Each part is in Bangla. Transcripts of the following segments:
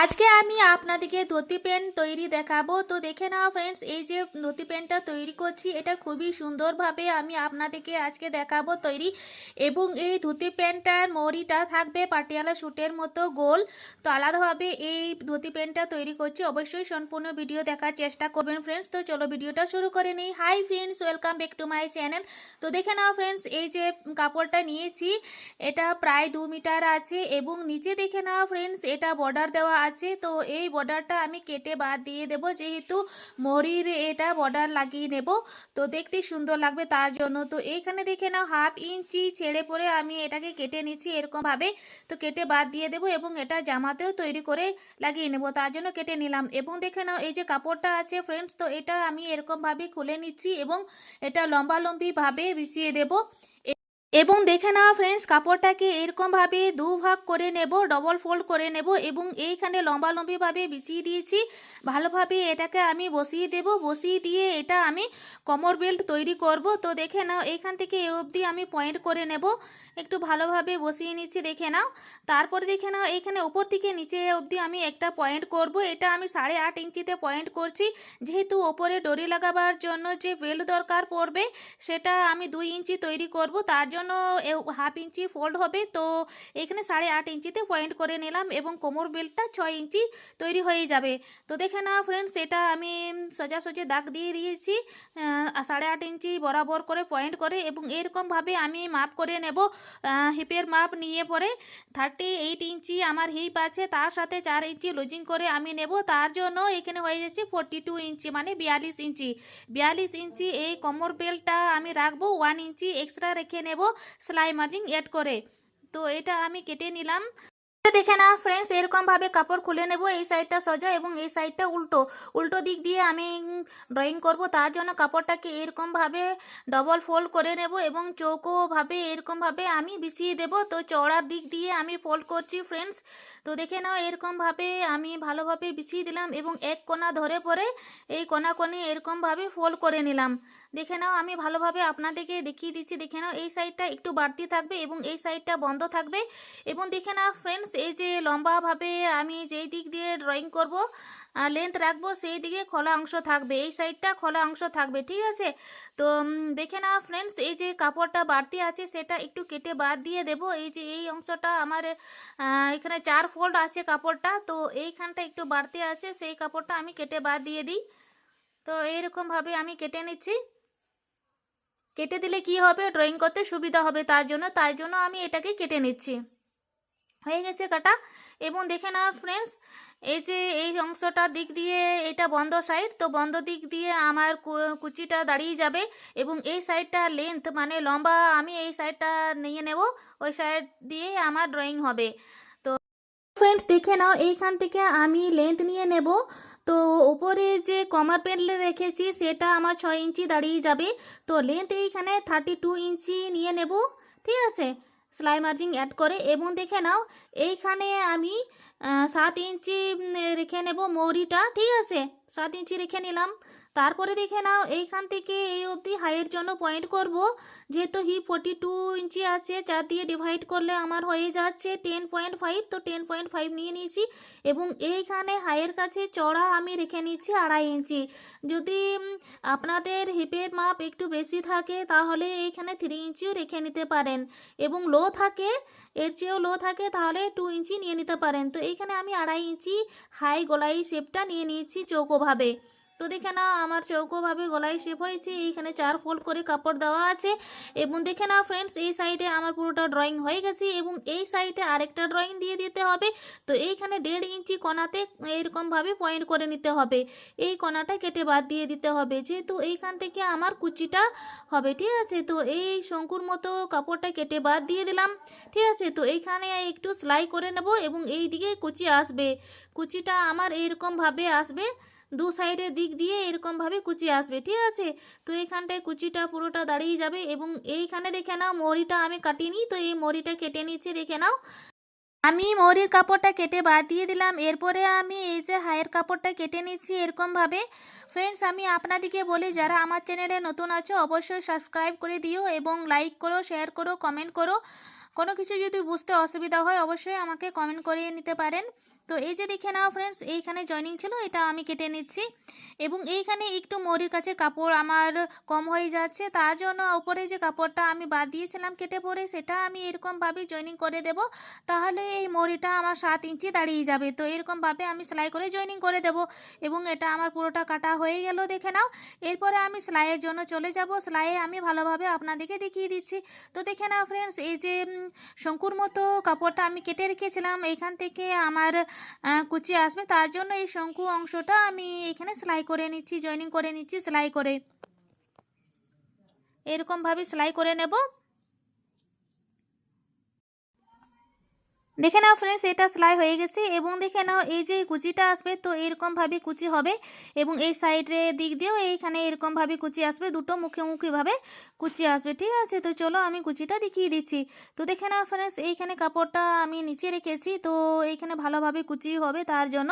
আজকে আমি আপনাদেরকে ধুতি প্যান্ট তৈরি দেখাবো। তো দেখে নাও ফ্রেন্ডস এই যে ধুতি প্যান্টটা তৈরি করছি, এটা খুবই সুন্দরভাবে আমি আপনাদেরকে আজকে দেখাবো তৈরি। এবং এই ধুতি প্যান্টটার মরিটা থাকবে পাটিয়ালা স্যুটের মতো গোল। তো আলাদাভাবে এই ধুতি প্যান্টটা তৈরি করছি। অবশ্যই সম্পূর্ণ ভিডিও দেখার চেষ্টা করবেন ফ্রেন্ডস তো চলো ভিডিওটা শুরু করে নিই। Hi friends welcome back to my channel তো দেখে নাও ফ্রেন্ডস এই যে কাপড়টা নিয়েছি, এটা প্রায় দু মিটার আছে। এবং নিচে দেখে নাও ফ্রেন্ডস এটা বর্ডার দেওয়া আছে, তো এই বর্ডারটা আমি কেটে বাদ দিয়ে দেব। যেহেতু মরির এটা বর্ডার লাগিয়ে নেব, তো দেখতে সুন্দর লাগবে তার জন্য। তো এইখানে দেখে নাও, হাফ ইঞ্চি ছেড়ে পরে আমি এটাকে কেটে নিচ্ছি এরকমভাবে। তো কেটে বাদ দিয়ে দেবো এবং এটা জামাতেও তৈরি করে লাগিয়ে নেব, তার জন্য কেটে নিলাম। এবং দেখে নাও, এই যে কাপড়টা আছে ফ্রেন্ডস, তো এটা আমি এরকমভাবে খুলে নিচ্ছি এবং এটা লম্বালম্বিভাবে বিছিয়ে দেবো। এবং দেখে নাও ফ্রেন্ডস কাপড়টাকে এরকমভাবে দু ভাগ করে নেব ডবল ফোল্ড করে নেব এবং এইখানে লম্বা লম্বিভাবে বিছিয়ে দিয়েছি। ভালোভাবে এটাকে আমি বসিয়ে দেব, বসিয়ে দিয়ে এটা আমি কমর বেল্ট তৈরি করব। তো দেখে নাও, এইখান থেকে এ অবধি আমি পয়েন্ট করে নেব। একটু ভালোভাবে বসিয়ে নিচ্ছি, দেখে নাও। তারপরে দেখে নাও এখানে উপর থেকে নিচে অবধি আমি একটা পয়েন্ট করব। এটা আমি সাড়ে আট ইঞ্চিতে পয়েন্ট করছি। যেহেতু ওপরে ডরি লাগাবার জন্য যে বেল্ট দরকার পড়বে, সেটা আমি দুই ইঞ্চি তৈরি করব। তার জন্য হাফ ইঞ্চি ফোল্ড হবে। তো এখানে সাড়ে আট ইঞ্চিতে পয়েন্ট করে নিলাম এবং কোমর বেল্টটা ছয় ইঞ্চি তৈরি হয়ে যাবে। তো দেখে না ফ্রেন্ডস এটা আমি সোজাসুজি দাগ দিয়ে দিয়েছি। সাড়ে আট ইঞ্চি বরাবর করে পয়েন্ট করে এবং এরকমভাবে আমি মাপ করে নেব। হিপের মাপ নিয়ে পরে থার্টি এইট ইঞ্চি আমার হিপ আছে, তার সাথে চার ইঞ্চি লুজিং করে আমি নেব। তার জন্য এখানে হয়ে যাচ্ছে ফোরটি টু ইঞ্চি মানে বিয়াল্লিশ ইঞ্চি বিয়াল্লিশ ইঞ্চি এই কোমর বেল্টটা আমি রাখব ওয়ান ইঞ্চি এক্সট্রা রেখে নেব। সেলাই মার্জিং অ্যাড করে। তো এটা আমি কেটে নিলাম। দেখে না ফ্রেন্ডস এরকম ভাবে কাপড় খুলে নেব। এই সাইডটা সোজা এবং এই সাইডটা উল্টো। উল্টো দিক দিয়ে আমি ড্রয়িং করব। তার জন্য কাপড়টাকে এরকম ভাবে ডবল ফোল্ড করে নেব এবং চৌকো ভাবে এরকম ভাবে আমি বিছিয়ে দেব। তো চওড়ার দিক দিয়ে আমি ফোল্ড করছি ফ্রেন্ডস তো দেখে নাও এরকম ভাবে আমি ভালোভাবে বিছিয়ে দিলাম এবং এক কোণা ধরে পরে এই কোণা কোণে এরকম ভাবে ফোল্ড করে নিলাম। দেখে নাও, আমি ভালোভাবে আপনাদেরকে দেখিয়ে দিচ্ছি। দেখে নাও, এই সাইডটা একটু বাড়তি থাকবে এবং এই সাইডটা বন্ধ থাকবে। এবং দেখে নাও ফ্রেন্ডস এই যে লম্বাভাবে আমি যেই দিক দিয়ে ড্রয়িং করব লেন্থ রাখব, সেই দিকে খোলা অংশ থাকবে। এই সাইডটা খোলা অংশ থাকবে, ঠিক আছে? তো দেখে নাও ফ্রেন্ডস এই যে কাপড়টা বাড়তি আছে, সেটা একটু কেটে বাদ দিয়ে দেব। এই যে এই অংশটা আমার এখানে চার ফোল্ড আছে কাপড়টা, তো এইখানটা একটু বাড়তি আছে, সেই কাপড়টা আমি কেটে বাদ দিয়ে দিই। তো এইরকমভাবে আমি কেটে নিচ্ছি। কেটে দিলে কি হবে? ড্রয়িং করতে সুবিধা হবে তার জন্য। তাই জন্য আমি এটাকে কেটে নিচ্ছি। হয়ে গেছে কাটা। এবং দেখে না ফ্রেন্ডস এই যে এই অংশটার দিক দিয়ে এটা বন্ধ সাইড তো বন্ধ দিক দিয়ে আমার কুচিটা দাঁড়িয়ে যাবে। এবং এই সাইডটা লেন্থ মানে লম্বা, আমি এই সাইডটা নিয়ে নেব। ওই সাইড দিয়ে আমার ড্রয়িং হবে। তো ফ্রেন্ডস দেখে নাও, এইখান থেকে আমি লেন্থ নিয়ে নেব। তো ওপরে যে কমার প্যান্ট রেখেছি, সেটা আমার ছয় ইঞ্চি দাঁড়িয়ে যাবে। তো লেন্থ এইখানে থার্টি টু ইঞ্চি নিয়ে নেব, ঠিক আছে? সেলাই মার্জিং অ্যাড করে, এবং দেখে নাও, এইখানে আমি সাত ইঞ্চি রেখে নেব মৌরিটা, ঠিক আছে? সাত ইঞ্চি রেখে নিলাম। তারপরে দেখে নাও, এইখান থেকে এই অবধি হাইয়ের জন্য পয়েন্ট করব। যেহেতু হি ফোর্টি টু ইঞ্চি আছে, চার দিয়ে ডিভাইড করলে আমার হয়ে যাচ্ছে টেন পয়েন্ট ফাইভ তো টেন পয়েন্ট ফাইভ নিয়ে নিয়েছি এবং এইখানে হাইয়ের কাছে চড়া আমি রেখে নিচ্ছি আড়াই ইঞ্চি যদি আপনাদের হিপের মাপ একটু বেশি থাকে, তাহলে এইখানে থ্রি ইঞ্চিও রেখে নিতে পারেন। এবং লো থাকে, এর চেয়েও লো থাকে, তাহলে টু ইঞ্চি নিয়ে নিতে পারেন। তো এইখানে আমি আড়াই ইঞ্চি হাই গোলাই শেপটা নিয়ে নিয়েছি চৌকোভাবে। তো দেখে না আমার চৌকোভাবে গলায় শেপ হয়েছে। এইখানে চার ফোল্ড করে কাপড় দেওয়া আছে। এবং দেখে না ফ্রেন্ডস এই সাইডে আমার পুরোটা ড্রয়িং হয়ে গেছে এবং এই সাইডে আরেকটা ড্রয়িং দিয়ে দিতে হবে। তো এইখানে দেড় ইঞ্চি কোনাতে এরকমভাবে পয়েন্ট করে নিতে হবে। এই কোনাটা কেটে বাদ দিয়ে দিতে হবে। যেহেতু এইখান থেকে আমার কুচিটা হবে, ঠিক আছে? তো এই শঙ্কুর মতো কাপড়টা কেটে বাদ দিয়ে দিলাম, ঠিক আছে? তো এইখানে একটু সেলাই করে নেব এবং এই দিকে কুচি আসবে। কুচিটা আমার এইরকমভাবে আসবে দু সাইডের দিক দিয়ে এরকমভাবে কুচি আসবে, ঠিক আছে? তো এখানটায় কুচিটা পুরোটা দাঁড়িয়ে যাবে এবং এইখানে দেখে নাও, মরিটা আমি কাটিনি তো এই মরিটা কেটে নিচ্ছি, দেখে নাও। আমি মরির কাপড়টা কেটে বাদ দিয়ে দিলাম। এরপরে আমি এই যে হায়ের কাপড়টা কেটে নিচ্ছি এরকমভাবে। ফ্রেন্ডস আমি আপনাদেরকে বলি, যারা আমার চ্যানেলে নতুন আছো, অবশ্যই সাবস্ক্রাইব করে দিও এবং লাইক করো শেয়ার করো কমেন্ট করো। কোনো কিছু যদি বুঝতে অসুবিধা হয়, অবশ্যই আমাকে কমেন্ট করিয়ে নিতে পারেন। তো এই যে দেখে নাও ফ্রেন্ডস এইখানে জয়নিং ছিল, এটা আমি কেটে নিচ্ছি। এবং এইখানে একটু মরির কাছে কাপড় আমার কম হয়ে যাচ্ছে, তার জন্য উপরে যে কাপড়টা আমি বাদ দিয়েছিলাম কেটে পরে, সেটা আমি এরকমভাবে জয়েনিং করে দেব। তাহলে এই মরিটা আমার সাত ইঞ্চি দাঁড়িয়ে যাবে, তো এরকমভাবে আমি সেলাই করে জয়েনিং করে দেব। এবং এটা আমার পুরোটা কাটা হয়ে গেল, দেখে নাও। এরপরে আমি সেলাইয়ের জন্য চলে যাব, সেলাইয়ে আমি ভালোভাবে আপনাদেরকে দেখিয়ে দিচ্ছি। তো দেখে নাও ফ্রেন্ডস এই যে শঙ্কুর মতো কাপড়টা আমি কেটে রেখেছিলাম, এখান থেকে আমার কুচি আসবে। তার জন্য এই শঙ্কু অংশটা আমি এখানে সেলাই করে নিচ্ছি, জয়েনিং করে নিচ্ছি, সেলাই করে। এরকমভাবে সেলাই করে নেব। দেখে নাও ফ্রেন্ডস এটা সেলাই হয়ে গেছে এবং দেখে নাও এই যে কুচিটা আসবে, তো এরকমভাবে কুচি হবে এবং এই সাইডের দিক দিয়েও এইখানে এরকমভাবে কুচি আসবে, দুটো মুখে মুখেভাবে কুচি আসবে, ঠিক আছে? তো চলো আমি কুচিটা দেখিয়ে দিচ্ছি। তো দেখে নাও ফ্রেন্ডস এইখানে কাপড়টা আমি নিচে রেখেছি, তো এইখানে ভালোভাবে কুচি হবে, তার জন্য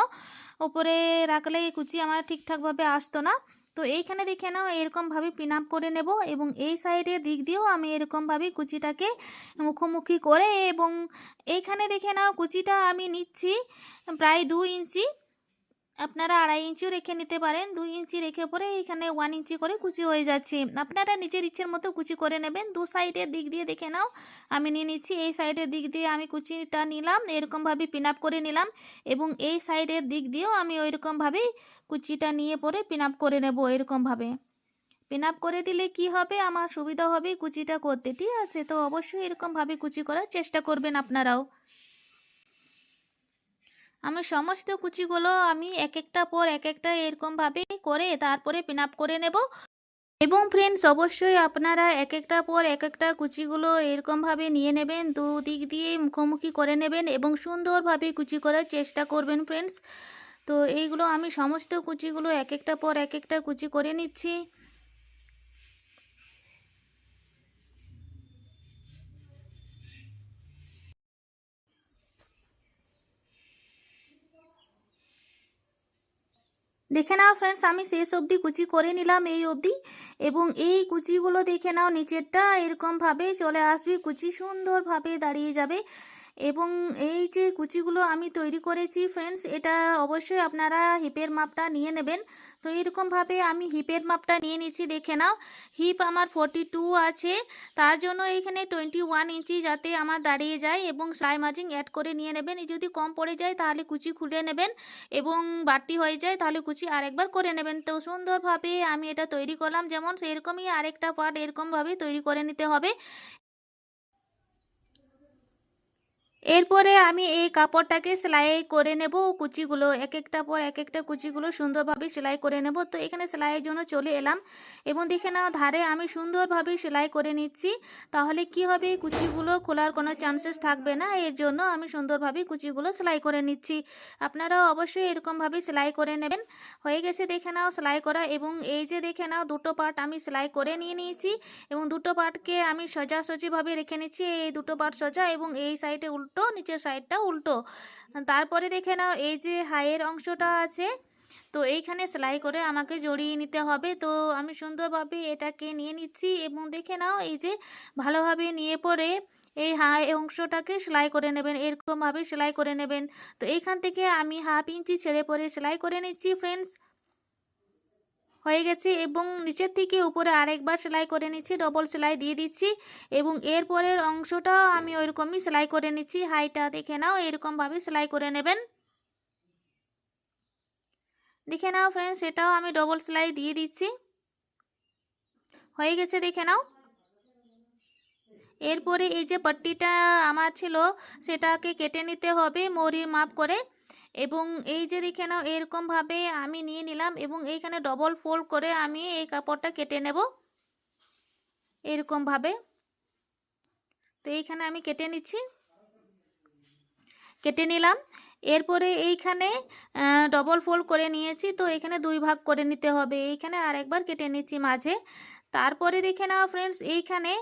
ওপরে রাখলে কুচি আমার ঠিকঠাকভাবে আসতো না। তো এইখানে দেখে নাও, এরকমভাবে পিন আপ করে নেব এবং এই সাইডের দিক দিয়েও আমি এরকমভাবে কুচিটাকে মুখোমুখি করে এবং এইখানে দেখে নাও, কুচিটা আমি নিচ্ছি প্রায় দু ইঞ্চি। আপনারা আড়াই ইঞ্চিও রেখে নিতে পারেন দুই ইঞ্চি রেখে পরে এখানে ওয়ান ইঞ্চি করে কুচি হয়ে যাচ্ছে। আপনারা নিজের ইচ্ছের মতো কুচি করে নেবেন। দু সাইডের দিক দিয়ে দেখে নাও, আমি নিয়ে নিচ্ছি। এই সাইডের দিক দিয়ে আমি কুচিটা নিলাম, এরকমভাবে পিন আপ করে নিলাম এবং এই সাইডের দিক দিয়েও আমি ওইরকমভাবেই কুচিটা নিয়ে পরে পিন আপ করে নেব এরকমভাবে পিন আপ করে দিলে কি হবে? আমার সুবিধা হবে কুচিটা করতে, ঠিক আছে? তো অবশ্যই এরকমভাবে কুচি করার চেষ্টা করবেন আপনারাও। আমি সমস্ত কুচিগুলো আমি এক একটা পর এক একটা এরকমভাবে করে তারপরে পিন আপ করে নেব। এবং ফ্রেন্ডস অবশ্যই আপনারা এক একটা পর এক একটা কুচিগুলো এরকমভাবে নিয়ে নেবেন দু দিক দিয়ে মুখোমুখি করে নেবেন এবং সুন্দরভাবে কুচি করার চেষ্টা করবেন ফ্রেন্ডস তো এইগুলো আমি সমস্ত কুচিগুলো এক একটা পর এক একটা কুচি করে নিচ্ছি। দেখে নাও ফ্রেন্ডস আমি শেষ অবধি কুচি করে নিলাম এই অবধি এবং এই কুচিগুলো দেখে নাও নিচেরটা এরকমভাবে চলে আসবে, কুচি সুন্দরভাবে দাঁড়িয়ে যাবে। এবং এই যে কুচিগুলো আমি তৈরি করেছি ফ্রেন্ডস এটা অবশ্যই আপনারা হিপের মাপটা নিয়ে নেবেন। তো এরকমভাবে আমি হিপের মাপটা নিয়ে নিচ্ছি, দেখে নাও। হিপ আমার ফর্টি আছে, তার জন্য এখানে টোয়েন্টি ওয়ান ইঞ্চি যাতে আমার দাঁড়িয়ে যায় এবং সেলাই মার্জিং অ্যাড করে নিয়ে নেবেন। যদি কম পড়ে যায়, তাহলে কুচি খুলে নেবেন এবং বাড়তি হয়ে যায়, তাহলে কুচি আরেকবার করে নেবেন। তো সুন্দরভাবে আমি এটা তৈরি করলাম, যেমন সেরকমই আরেকটা পার্ট এরকমভাবে তৈরি করে নিতে হবে। এরপরে আমি এই কাপড়টাকে সেলাই করে নেব কুচিগুলো এক একটা পর এক একটা কুচিগুলো সুন্দরভাবে সেলাই করে নেব। তো এখানে সেলাইয়ের জন্য চলে এলাম এবং দেখে নাও ধারে আমি সুন্দরভাবে সেলাই করে নিচ্ছি। তাহলে কি হবে? কুচিগুলো খোলার কোনো চান্সেস থাকবে না। এর জন্য আমি সুন্দরভাবে কুচিগুলো সেলাই করে নিচ্ছি। আপনারাও অবশ্যই এরকমভাবে সেলাই করে নেবেন। হয়ে গেছে দেখে নাও সেলাই করা এবং এই যে দেখে নাও দুটো পার্ট আমি সেলাই করে নিয়ে নিয়েছি এবং দুটো পার্টকে আমি সোজাসুজিভাবে রেখে নিচ্ছি। এই দুটো পার্ট সোজা এবং এই সাইডে উল্টো নিচের সাইডটা উল্টো। তারপরে দেখে নাও, এই যে হাইয়ের অংশটা আছে, তো এইখানে সেলাই করে আমাকে জড়িয়ে নিতে হবে। তো আমি সুন্দরভাবে এটাকে নিয়ে নিচ্ছি এবং দেখে নাও, এই যে ভালোভাবে নিয়ে পরে এই হাই অংশটাকে সেলাই করে নেবেন, এরকমভাবে সেলাই করে নেবেন। তো এইখান থেকে আমি হাফ ইঞ্চি ছেড়ে পরে সেলাই করে নিচ্ছি ফ্রেন্ডস হয়ে গেছে এবং নিচের থেকে উপরে আরেকবার সেলাই করে নিচ্ছি ডবল সেলাই দিয়ে দিচ্ছি এবং এরপরের অংশটা আমি ওইরকমই সেলাই করে নিচ্ছি। হাইটা দেখে নাও, এরকমভাবে সেলাই করে নেবেন। দেখে নাও ফ্রেন্ডস এটাও আমি ডবল সেলাই দিয়ে দিচ্ছি। হয়ে গেছে দেখে নাও। এরপরে এই যে পট্টিটা আমার ছিল, সেটাকে কেটে নিতে হবে, মরির মাপ করে। এবং এই যে দেখে নাও, এরকমভাবে আমি নিয়ে নিলাম এবং এইখানে ডবল ফোল্ড করে আমি এই কাপড়টা কেটে নেব। এরকমভাবে। তো এইখানে আমি কেটে নিচ্ছি। কেটে নিলাম। এরপরে এইখানে ডবল ফোল্ড করে নিয়েছি। তো এখানে দুই ভাগ করে নিতে হবে। এইখানে আরেকবার কেটে নিচ্ছি মাঝে। তারপরে দেখে নাও ফ্রেন্ডস এইখানে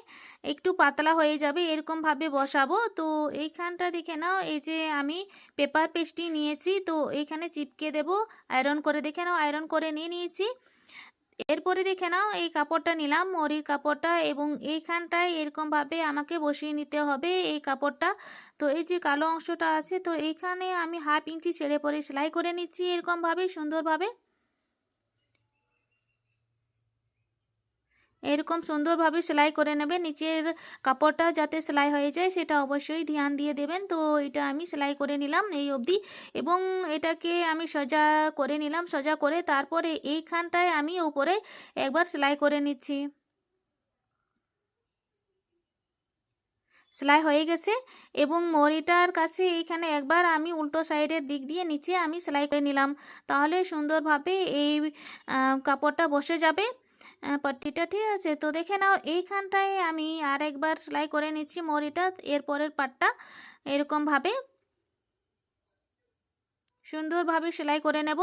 একটু পাতলা হয়ে যাবে এরকমভাবে বসাবো। তো এইখানটা দেখে নাও, এই যে আমি পেপার পেস্টটি নিয়েছি, তো এইখানে চিপকে দেব আয়রন করে দেখে নাও আয়রন করে নিয়ে নিয়েছি। এরপরে দেখে নাও, এই কাপড়টা নিলাম, মরির কাপড়টা, এবং এইখানটায় এরকমভাবে আমাকে বসিয়ে নিতে হবে এই কাপড়টা। তো এই যে কালো অংশটা আছে, তো এইখানে আমি হাফ ইঞ্চি ছেড়ে পরে সেলাই করে নিচ্ছি এরকমভাবে সুন্দরভাবে। এরকম সুন্দরভাবে সেলাই করে নেবে। নিচের কাপড়টা যাতে সেলাই হয়ে যায়, সেটা অবশ্যই ধ্যান দিয়ে দেবেন। তো এটা আমি সেলাই করে নিলাম এই অবধি এবং এটাকে আমি সোজা করে নিলাম, সোজা করে তারপরে এইখানটায় আমি উপরে একবার সেলাই করে নিচ্ছি। সেলাই হয়ে গেছে এবং মরিটার কাছে এইখানে একবার আমি উল্টো সাইডের দিক দিয়ে নিচে আমি সেলাই করে নিলাম। তাহলে সুন্দরভাবে এই কাপড়টা বসে যাবে। পট্টিটা ঠিক আছে। তো দেখে নাও, এইখানটায় আমি আর একবার সেলাই করে নিচ্ছি মরিটা। এরপরের পাটটা এরকমভাবে সুন্দরভাবে সেলাই করে নেব।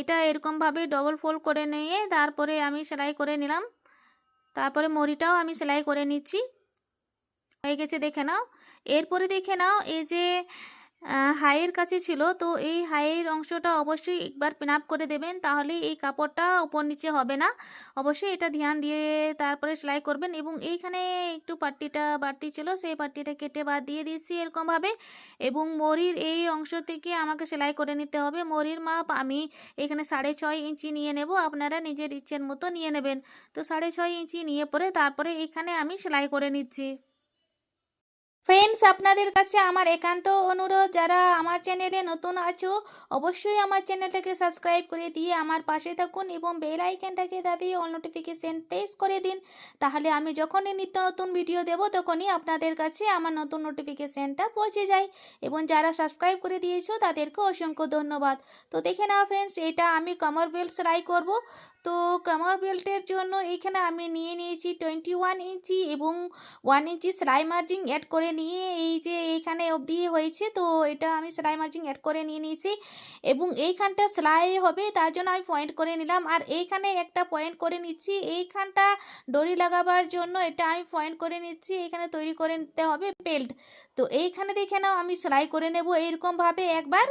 এটা এরকমভাবে ডবল ফোল্ড করে নিয়ে তারপরে আমি সেলাই করে নিলাম। তারপরে মরিটাও আমি সেলাই করে নিচ্ছি। হয়ে গেছে, দেখে নাও। এরপরে দেখে নাও, এই যে হাইয়ের কাছে ছিল। তো এই হাইয়ের অংশটা অবশ্যই একবার পিন আপ করে দেবেন। তাহলে এই কাপড়টা উপর নিচে হবে না। অবশ্যই এটা ধ্যান দিয়ে তারপরে সেলাই করবেন এবং এইখানে একটু পাট্টিটা বাড়তি ছিল, সেই পাট্টিটা কেটে বাদ দিয়ে দিয়েছি এরকমভাবে। এবং মরির এই অংশ থেকে আমাকে সেলাই করে নিতে হবে। মরির মাপ আমি এখানে সাড়ে ছয় ইঞ্চি নিয়ে নেব। আপনারা নিজের ইচ্ছের মতো নিয়ে নেবেন। তো সাড়ে ছয় ইঞ্চি নিয়ে পরে তারপরে এখানে আমি সেলাই করে নিচ্ছি। ফ্রেন্ডস আপনাদের কাছে আমার একান্ত অনুরোধ, যারা আমার চ্যানেলে নতুন আছো, অবশ্যই আমার চ্যানেলটাকে সাবস্ক্রাইব করে দিয়ে আমার পাশে থাকুন এবং বেল আইকনটাকে দাবিয়ে অল নোটিফিকেশান প্রেস করে দিন। তাহলে আমি যখনই নিত্য নতুন ভিডিও দেব, তখনই আপনাদের কাছে আমার নতুন নোটিফিকেশানটা পৌঁছে যায়। এবং যারা সাবস্ক্রাইব করে দিয়েছ তাদেরকে অসংখ্য ধন্যবাদ। তো দেখে নাও ফ্রেন্ডস এটা আমি কমর বেল্ট সেলাই করব। তো কামার বেল্টের জন্য এখানে আমি নিয়ে নিয়েছি টোয়েন্টি ওয়ান ইঞ্চি এবং ওয়ান ইঞ্চি সেলাই মার্জিং অ্যাড করে নিয়ে এই যে এইখানে অবধি হয়েছে, তো এটা আমি সেলাই মার্জিং অ্যাড করে নিয়ে নিয়েছি এবং এইখানটা সেলাই হবে তার জন্য আমি পয়েন্ট করে নিলাম। আর এইখানে একটা পয়েন্ট করে নিচ্ছি, এইখানটা দড়ি লাগাবার জন্য এটা আমি পয়েন্ট করে নিচ্ছি, এখানে তৈরি করে নিতে হবে বেল্ট তো এইখানে দেখে নাও আমি সেলাই করে নেব, এইরকমভাবে একবার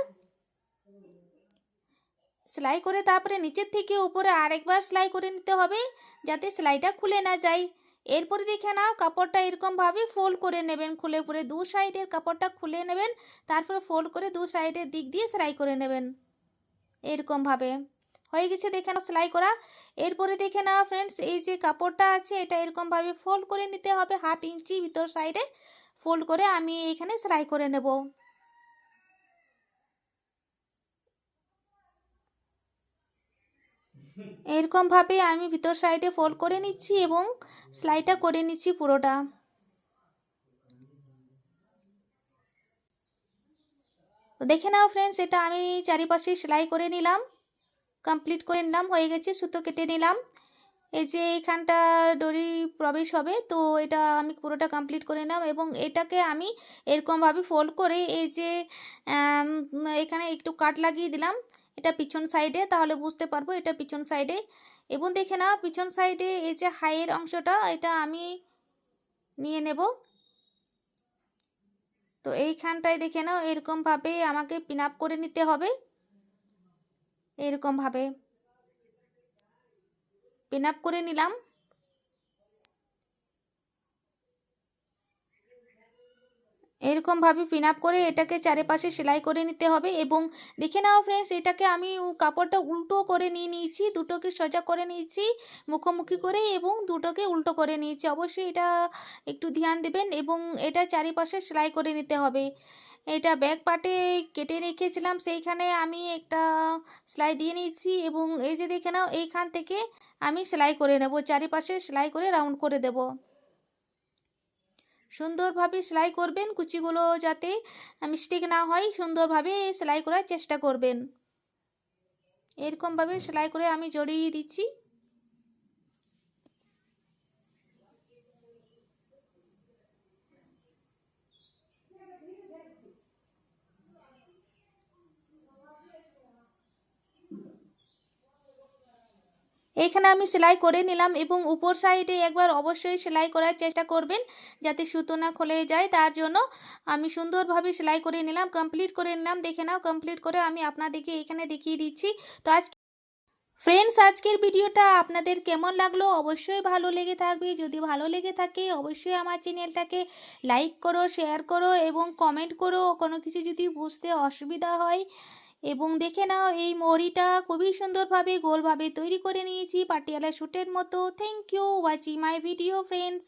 সেলাই করে তারপরে নিচের থেকে উপরে আরেকবার সেলাই করে নিতে হবে, যাতে সেলাইটা খুলে না যায়। এরপরে দেখে নাও, কাপড়টা এরকমভাবে ফোল্ড করে নেবেন, খুলে পরে দু সাইডের কাপড়টা খুলে নেবেন, তারপরে ফোল্ড করে দু সাইডের দিক দিয়ে সেলাই করে নেবেন। এরকমভাবে। হয়ে গেছে দেখে নাও সেলাই করা। এরপরে দেখে নাও ফ্রেন্ডস এই যে কাপড়টা আছে, এটা এরকমভাবে ফোল্ড করে নিতে হবে হাফ ইঞ্চি ভিতর সাইডে ফোল্ড করে আমি এখানে সেলাই করে নেব। এরকমভাবে আমি ভিতর সাইডে ফোল্ড করে নিচ্ছি এবং সেলাইটা করে নিচ্ছি পুরোটা। তো দেখে নাও ফ্রেন্ডস এটা আমি চারিপাশে সেলাই করে নিলাম। কমপ্লিট করে নিলাম, হয়ে গেছে, সুতো কেটে নিলাম। এই যে এখানটা ডরি প্রবেশ হবে, তো এটা আমি পুরোটা কমপ্লিট করে নিলাম এবং এটাকে আমি এরকমভাবে ফোল্ড করে এই যে এখানে একটু কাট লাগিয়ে দিলাম। এটা পিছন সাইডে তাহলে বুঝতে পারব এটা পিছন সাইডে এবং দেখে নাও, পিছন সাইডে এই যে হাইয়ের অংশটা, এটা আমি নিয়ে নেব। তো এইখানটায় দেখে নাও, এরকমভাবে আমাকে পিন আপ করে নিতে হবে। এরকমভাবে পিন আপ করে নিলাম। এরকমভাবে পিন আপ করে এটাকে চারিপাশে সেলাই করে নিতে হবে এবং দেখে নাও ফ্রেন্ডস এটাকে আমি কাপড়টা উল্টো করে নিয়ে নিয়েছি, দুটোকে সোজা করে নিয়েছি মুখোমুখি করে এবং দুটোকে উল্টো করে নিয়েছি। অবশ্যই এটা একটু ধ্যান দেবেন এবং এটা চারিপাশে সেলাই করে নিতে হবে। এটা ব্যাক পার্টে কেটে রেখেছিলাম, সেইখানে আমি একটা সেলাই দিয়ে নিয়েছি এবং এই যে দেখে নাও, এইখান থেকে আমি সেলাই করে নেব, চারিপাশে সেলাই করে রাউন্ড করে দেবো। সুন্দরভাবে সেলাই করবেন কুচিগুলো যাতে মিস্টেক না হয়, সুন্দরভাবে সেলাই করার চেষ্টা করবেন। এরকমভাবে সেলাই করে আমি জড়িয়ে দিচ্ছি। এইখানে আমি সেলাই করে নিলাম এবং উপর সাইডে একবার অবশ্যই সেলাই করার চেষ্টা করবেন যাতে সুতো না খুলে যায়। তার জন্য আমি সুন্দরভাবে সেলাই করে নিলাম কমপ্লিট করে নিলাম। দেখে নাও কমপ্লিট করে আমি আপনাদেরকে এখানে দেখিয়ে দিচ্ছি। তো আজ ফ্রেন্ডস, আজকের ভিডিওটা আপনাদের কেমন লাগল? অবশ্যই ভালো লেগে থাকবে। যদি ভালো লেগে থাকে, অবশ্যই আমার চ্যানেলটাকে লাইক করো, শেয়ার করো এবং কমেন্ট করো। কোনো কিছু যদি বুঝতে অসুবিধা হয় এবং দেখে নাও, এই মরিটা খুবই সুন্দরভাবে গোলভাবে তৈরি করে নিয়েছি। পাটিয়ালা শ্যুটের মতো। Thank you watching my video friends